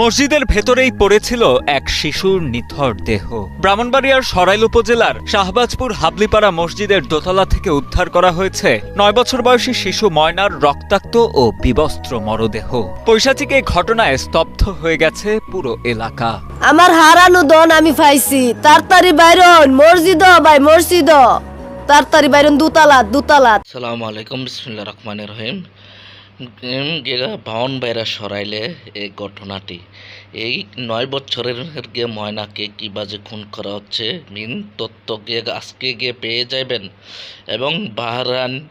মসজিদের ভেতরেই পড়েছিল এক শিশুর নিথর দেহ। ব্রাহ্মণবাড়িয়ার সরাইল উপজেলার শাহবাজপুর হাবলিপাড়া মসজিদের দোতলা থেকে উদ্ধার করা হয়েছে নয় বছর বয়সী শিশু ময়নার রক্তাক্ত ও বিবস্ত্র মরদেহ। পৈশাচিক এই ঘটনায় স্তব্ধ হয়ে গেছে পুরো এলাকা। আমার হারানো দন আমি পাইছি। তাড়াতাড়ি বাইরন মসজিদ ভাই মসজিদ তাড়াতাড়ি বাইরন দুতালাত দুতালাত সালামু আলাইকুম বিসমিল্লা রহমান রহিম। ভাওন বাইরা সরাইলে এই ঘটনাটি। এই নয় বছরের গিয়ে ময়নাকে কী বাজে খুন করা হচ্ছে? মিন তত্ত্ব গিয়ে আজকে গিয়ে পেয়ে যাবেন এবং বাহরান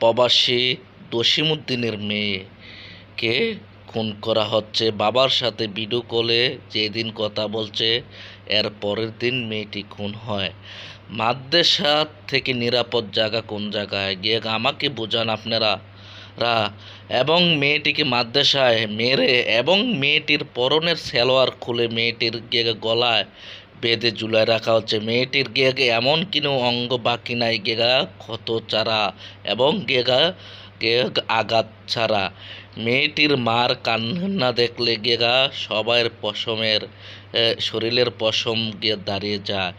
প্রবাসী দসিমুদ্দিনের মেয়েকে খুন করা হচ্ছে। বাবার সাথে ভিডিও কলে যেদিন কথা বলছে, এর পরের দিন মেয়েটি খুন হয়। মাদ্রাসা থেকে নিরাপদ জায়গা কোন জায়গায়? গিয়ে আমাকে বোঝান আপনারা। রা। এবং মেয়েটিকে মাদ্রাসায় মেরে এবং মেয়েটির পরনের সেলোয়ার খুলে মেয়েটির গিয়ে গলায় বেঁধে ঝুলায় রাখা হচ্ছে। মেয়েটির গিয়ে এমন কিনো অঙ্গ বাকি নাই, গেগা ক্ষত চারা এবং গেগা গে আঘাত ছাড়া। মেয়েটির মার কান্না দেখলে গেগা সবার পশমের শরীরের পশম গিয়ে দাঁড়িয়ে যায়।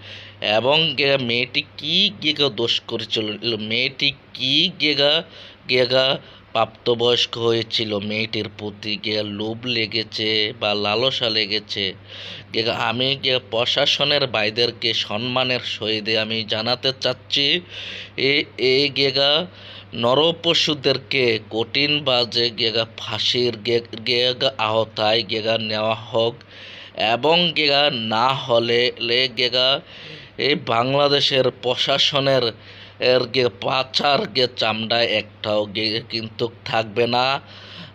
এবং গেগা মেয়েটি কী গেগা দোষ করেছিল? মেয়েটি কী গেগা গেগা প্রাপ্তবয়স্ক হয়েছিল। মেয়েটির প্রতি গিয়ে লোভ লেগেছে বা লালসা লেগেছে। আমি গিয়ে প্রশাসনের বাইদেরকে সম্মানের সহিত আমি জানাতে চাচ্ছি এই গেগা নরপশুদেরকে কঠিন বাজে গেগা ফাঁসির গেগা আহতায় গেগা নেওয়া হোক এবং গেগা না হলে গেগা এই বাংলাদেশের প্রশাসনের এর গে পাচার গে চামড়ায় একটাও গে কিন্তু থাকবে না।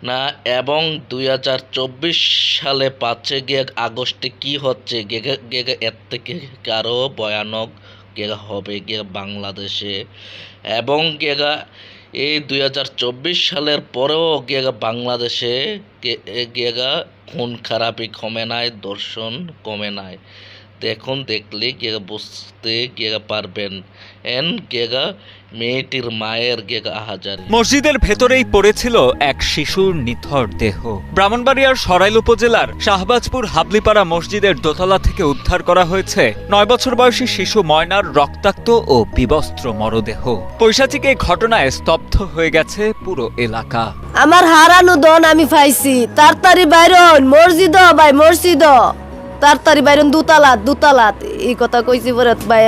না, এবং দুই হাজার চব্বিশ সালে পাঁচে গিয়ে আগস্টে কি হচ্ছে? গেগে গেগে এর থেকে আরও ভয়ানক গেগা হবে গিয়ে বাংলাদেশে। এবং গেগা, এই দুই হাজার চব্বিশ সালের পরেও গেগা বাংলাদেশে গে- গেগা খুন খারাপি কমে নাই, দর্শন কমে নাই। দেখুন দেখলে গেগা বুঝতে গেগা পারবেন। এন গেগা মেয়েটির মায়ের গেগা আহাজারি। মসজিদের ভেতরেই পড়েছিল এক শিশুর নিথর দেহ। ব্রাহ্মণবাড়িয়ার সরাইল উপজেলার শাহবাজপুর হাবলিপাড়া মসজিদের দোতলা থেকে উদ্ধার করা হয়েছে নয় বছর বয়সী শিশু ময়নার রক্তাক্ত ও বিবস্ত্র মরদেহ। পৈশাচিক এই ঘটনায় স্তব্ধ হয়ে গেছে পুরো এলাকা। আমার হারানো দন আমি পাইছি। তাড়াতাড়ি বাইরন মসজিদ ভাই মসজিদ তাড়াতাড়ি বাইরন দুতালাত দুতালাত এই কথা কইছি পরে ভাই,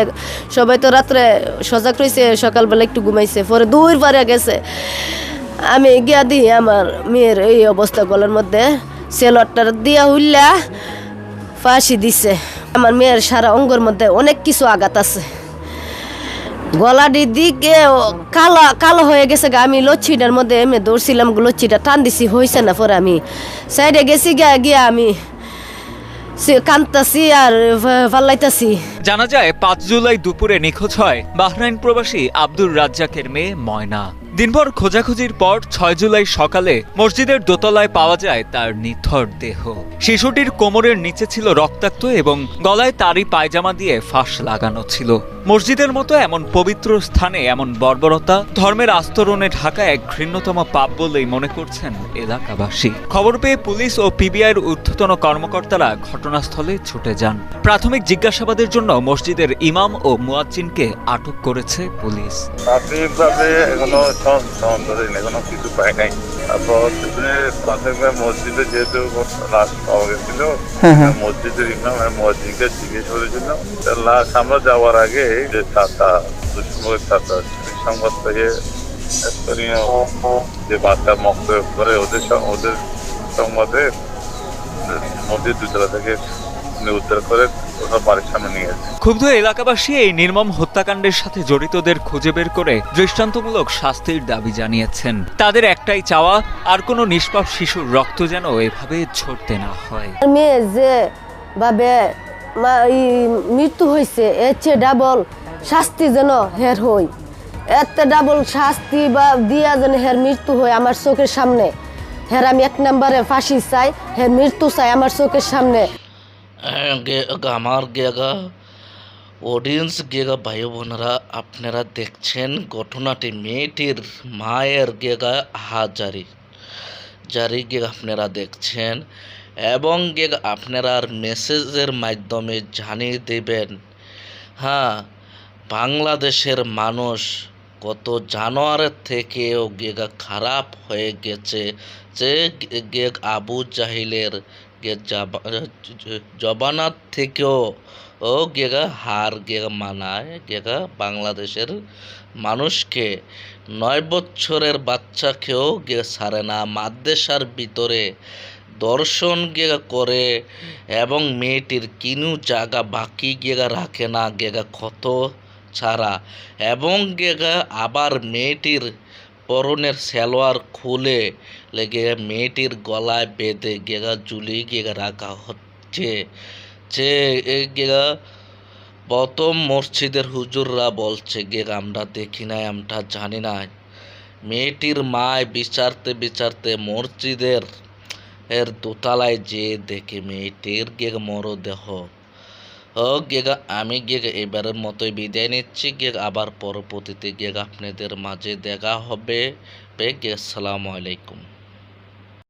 সবাই তো রাত্রে সজাগ রয়েছে সকালবেলা একটু ঘুমাইছে, পরে দূর পারে গেছে। আমি গিয়া দিই আমার মেয়ের এই অবস্থা গলার মধ্যে। সেলটটার দিয়া উল্লা ফাঁসি দিছে। আমার মেয়ের সারা অঙ্গর মধ্যে অনেক কিছু আঘাত আছে। গলাটি দিকে কালো কালো হয়ে গেছে গা। আমি লচ্ছিটার মধ্যে এমনি দৌড়ছিলাম, লচ্ছিটা টান দিছি হয়েছে না পরে আমি। সাইডে গেছি গিয়া গিয়া আমি কান্দতাছি আর ফা- জানা যায়, পাঁচ জুলাই দুপুরে নিখোঁজ হয় বাহরাইন প্রবাসী আব্দুর রাজ্জাকের মেয়ে ময়না। দিনভর খোঁজাখুঁজির পর ছয় জুলাই সকালে মসজিদের দোতলায় পাওয়া যায় তার নিথর দেহ। শিশুটির কোমরের নিচে ছিল রক্তাক্ত এবং গলায় তারই পায়জামা দিয়ে ফাঁস লাগানো ছিল। মসজিদের মতো এমন পবিত্র স্থানে এমন বর্বরতা ধর্মের আস্তরণে ঢাকা এক ঘৃণ্যতম পাপ বলেই মনে করছেন এলাকাবাসী। খবর পেয়ে পুলিশ ও পিবিআইয়ের ঊর্ধ্বতন কর্মকর্তারা ঘটনাস্থলে ছুটে যান। প্রাথমিক জিজ্ঞাসাবাদের জন্য মসজিদের ইমাম ও মুয়াজ্জিনকে আটক করেছে পুলিশ। প্রাথমিকভাবে এখনও কিছু পাই নাই। তারপর সেখানে প্রাথমিকভাবে মসজিদে যেহেতু লাশ পাওয়া গেছিল মসজিদের ইমাম মসজিদকে জিজ্ঞেস করেছিল। লাশ আমরা যাওয়ার আগে যে চাচা দুষ্মুখের চাচা সংবাদ থেকে স্থানীয় যে বাচ্চা মক্ত করে ওদের ওদের সংবাদে মসজিদ দুতলা থেকে উনি উদ্ধার করে ওনার বাড়ির সামনে নিয়ে গেছে ক্ষুব্ধ এলাকাবাসী এই নির্মম হত্যাকাণ্ডের সাথে জড়িতদের খুঁজে বের করে দৃষ্টান্তমূলক শাস্তির দাবি জানিয়েছেন। তাদের একটাই চাওয়া আর কোনো নিষ্পাপ শিশুর রক্ত যেন এভাবে ঝরতে না হয়। মেয়ে যে ভাবে মৃত্যু হয়েছে এর চেয়ে ডাবল শাস্তি যেন হের হই। এত ডাবল শাস্তি বা দিয়া যেন হের মৃত্যু হয় আমার চোখের সামনে। হের আমি এক নম্বরে ফাঁসি চাই হের মৃত্যু চাই আমার চোখের সামনে। আমার গেগা অডিয়েন্স গেগা ভাই বোনেরা আপনারা দেখছেন ঘটনাটি মেয়েটির মায়ের গেগা হাজারি জারি গিয়ে আপনারা দেখছেন এবং গে আপনারা মেসেজের মাধ্যমে জানিয়ে দেবেন হ্যাঁ বাংলাদেশের মানুষ কত জানোয়ারের থেকেও গেগা খারাপ হয়ে গেছে যে গেগ আবু জাহিলের জবানার থেকেও, ও গেগা হার গেগা মানায় গেগা বাংলাদেশের মানুষকে। নয় বছরের বাচ্চাকেও গে সারে না, মাদ্রাসার ভিতরে দর্শন গেগা করে এবং মেয়েটির কিনু জায়গা বাকি গেগা রাখে না গেগা ক্ষত ছাড়া। এবং গেগা আবার মেয়েটির পরনের সালোয়ার খুলে লেগে মেয়েটির গলায় বেঁধে গেগা জুলি গেগা রাখা হচ্ছে। যে গেগা, প্রথম মসজিদের হুজুররা বলছে, গেগা, আমরা দেখি নাই, আমরা জানি না মেয়েটির মায় বিচারতে বিচারতে মসজিদের এর দোতলায় যে দেখে মেয়েটির গেগ মরদেহ ও গেগা, আমি গেগা, এবারের মতোই বিদায় নিচ্ছি। গেগ, আবার পরবর্তীতে গেগ, আপনাদের মাঝে দেখা হবে। গে আসসালামু আলাইকুম।